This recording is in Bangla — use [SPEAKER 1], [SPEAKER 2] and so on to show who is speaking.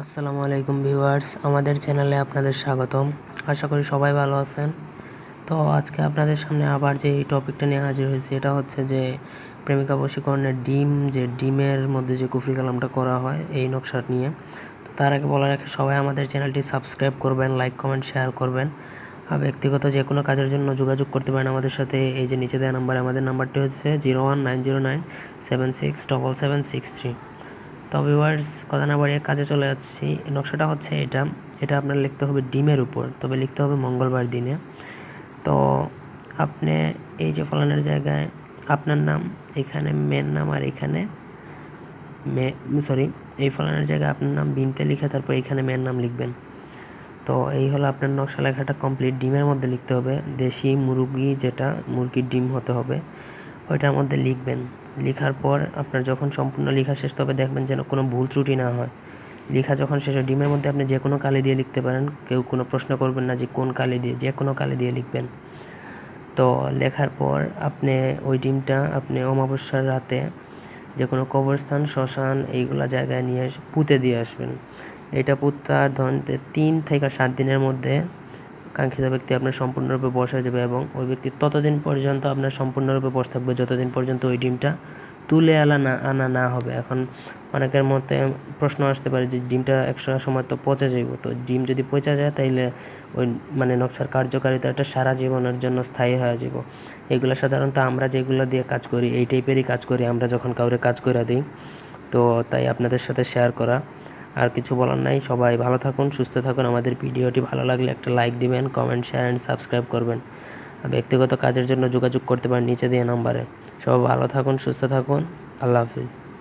[SPEAKER 1] আসসালামু আলাইকুম ভিউয়ার্স, আমাদের চ্যানেলে আপনাদের স্বাগতম। আশা করি সবাই ভালো আছেন। তো আজকে আপনাদের সামনে আবার যে এই টপিকটা নিয়ে হাজির হয়েছে, এটা হচ্ছে যে প্রেমিকা বশীকরণের ডিম, যে ডিমের মধ্যে যে কুফরি কালামটা করা হয়, এই নকশাট নিয়ে। তো তার আগে বলা রাখি, সবাই আমাদের চ্যানেলটি সাবস্ক্রাইব করবেন, লাইক, কমেন্ট, শেয়ার করবেন। আর ব্যক্তিগত যে কোনো কাজের জন্য যোগাযোগ করতে পারেন আমাদের সাথে, এই যে নিচে দেওয়া নাম্বার, আমাদের নাম্বারটি হচ্ছে zero one nine zero nine seven six double seven six three. তো ভিউয়ার্স কথা না বাড়িয়ে কাজে চলে যাচ্ছি। নকশাটা হচ্ছে এটা। এটা আপনার লিখতে হবে ডিমের উপর। তবে লিখতে হবে মঙ্গলবার দিনে। তো আপনি এই যে ফলানের জায়গায় আপনার নাম, এখানে মেন নাম আর এখানে মে, সরি, এই ফলানের জায়গায় আপনার নাম বিনতে লিখে তারপর এখানে মেন নাম লিখবেন। তো এই হলো আপনার নকশা লেখাটা কমপ্লিট। ডিমের মধ্যে লিখতে হবে। দেশি মুরগি যেটা, মুরগির ডিম হতে হবে। ওইটার মধ্যে লিখবেন। লেখার পর আপনার যখন সম্পূর্ণ লেখা শেষ, তবে দেখবেন যেন কোনো ভুল ত্রুটি না হয়। লেখা যখন শেষ হয়, ডিমের মধ্যে আপনি যে কোনো কালি দিয়ে লিখতে পারেন। কেউ কোনো প্রশ্ন করবেন না যে, কোন কালি দিয়ে যে কোনো কালি দিয়ে লিখবেন। তো লেখার পর আপনি ওই ডিমটা আপনি অমাবস্যার রাতে যে কোনো কবরস্থান, শ্মশান এইগুলা জায়গায় নিয়ে পুঁতে দিয়ে আসবেন। এটা পুঁতার ধরুন তিন থেকে সাত দিনের মধ্যে কাঙ্ক্ষিত ব্যক্তি আপনার সম্পূর্ণরূপে বস যাবে এবং ওই ব্যক্তি ততদিন পর্যন্ত আপনার সম্পূর্ণরূপে বস থাকবে, যতদিন পর্যন্ত ওই ডিমটা তুলে আলা না, আনা না হবে। এখন অনেকের মতে প্রশ্ন আসতে পারে যে ডিমটা একশো সময় তো পচে যাইব। তো ডিম যদি পচা যায়, তাইলে ওই মানে নকশার কার্যকারিতাটা সারা জীবনের জন্য স্থায়ী হয়ে যাব এগুলো সাধারণত আমরা যেগুলো দিয়ে কাজ করি, এই টাইপেরই কাজ করি। আমরা যখন কাউরে কাজ করে দিই, তো তাই আপনাদের সাথে শেয়ার করা। আর কিছু বলার নাই। সবাই ভালো থাকুন, সুস্থ থাকুন। আমাদের ভিডিওটি ভালো লাগলে একটা লাইক দিবেন কমেন্ট শেয়ার অ্যান্ড সাবস্ক্রাইব করবেন। ব্যক্তিগত কাজের জন্য যোগাযোগ করতে পারেন নিচে দিয়ে নাম্বারে সবাই ভালো থাকুন, সুস্থ থাকুন। আল্লাহ হাফিজ।